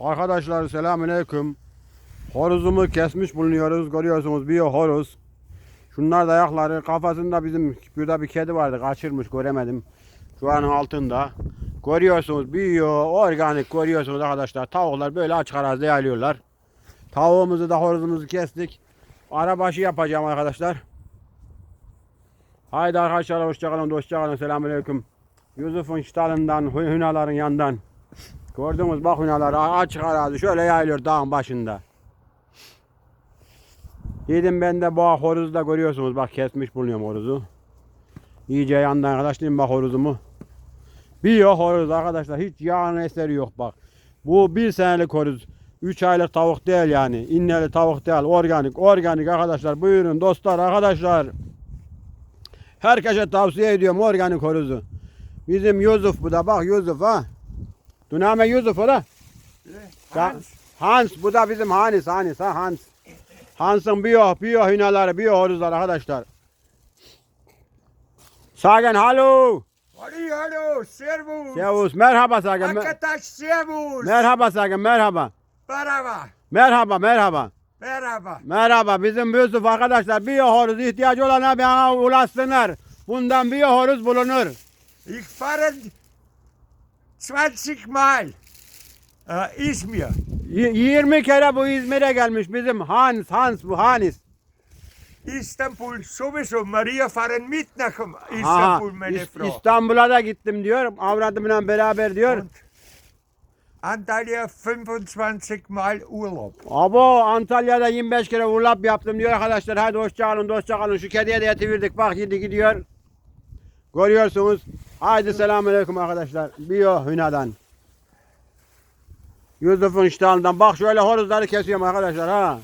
Arkadaşlar selamünaleyküm. Horozumu kesmiş bulunuyoruz. Görüyorsunuz bir horoz. Şunlar da ayakları kafasında bizim burada bir kedi vardı kaçırmış göremedim. Şu an altında. Görüyorsunuz büyüyor organik görüyorsunuz arkadaşlar. Tavuklar böyle açık arazide yayılıyorlar. Tavuğumuzu da horozumuzu kestik. Arabaşı yapacağım arkadaşlar. Haydi arkadaşlar hoşçakalın hoşçakalın selamünaleyküm. Yusuf'un ştalından Hü- hünaların yandan. Gördünüz bak hünalar açık arazi şöyle yayılıyor dağın başında. Yedim ben de bu horozu da görüyorsunuz bak kesmiş bulunuyorum horozu. İyice yandan arkadaşlar bak horozumu. Bir yok horoz arkadaşlar hiç yağın eseri yok bak. Bu bir senelik horoz. 3 aylık tavuk değil yani. İnneli tavuk değil. Organik. Organik arkadaşlar. Buyurun dostlar arkadaşlar. Herkese tavsiye ediyorum organik horozu. Bizim Yusuf bu da bak Yusuf ha. Duname Yusuf o da. Hans. Hans bu da bizim Hanis Hanis ha Hans. Hans'ın biyo biyo hünaları biyo horozlar arkadaşlar. Sagen hallo. Hallo, hallo, servus. Servus. Merhaba Sagen. Arkadaş servus. merhaba Sagen merhaba. Merhaba. Merhaba merhaba. Merhaba. Merhaba bizim Yusuf arkadaşlar biyo horoz ihtiyacı olana bana ulaşsınlar. Bundan biyo horoz bulunur. Ich fahre 20 Mal. İzmir. Y- 20 kere bu İzmir'e gelmiş bizim Hans Hans bu Hanis. Istanbul sowieso. Maria fahren mit nach Istanbul, meine İs- Frau. İstanbul'a da gittim diyor. Avradımla beraber diyor. Und Antalya 25 Mal Urlaub. Abo Antalya'da 25 kere urlap yaptım diyor arkadaşlar. Hadi hoşçakalın dostçakalın. Şu kediye de yetivirdik. Bak yedi gidiyor. Görüyorsunuz. Haydi selamünaleyküm arkadaşlar. Biyo Hüna'dan. Yusuf'un iştahından. Bak şöyle horozları kesiyorum arkadaşlar ha.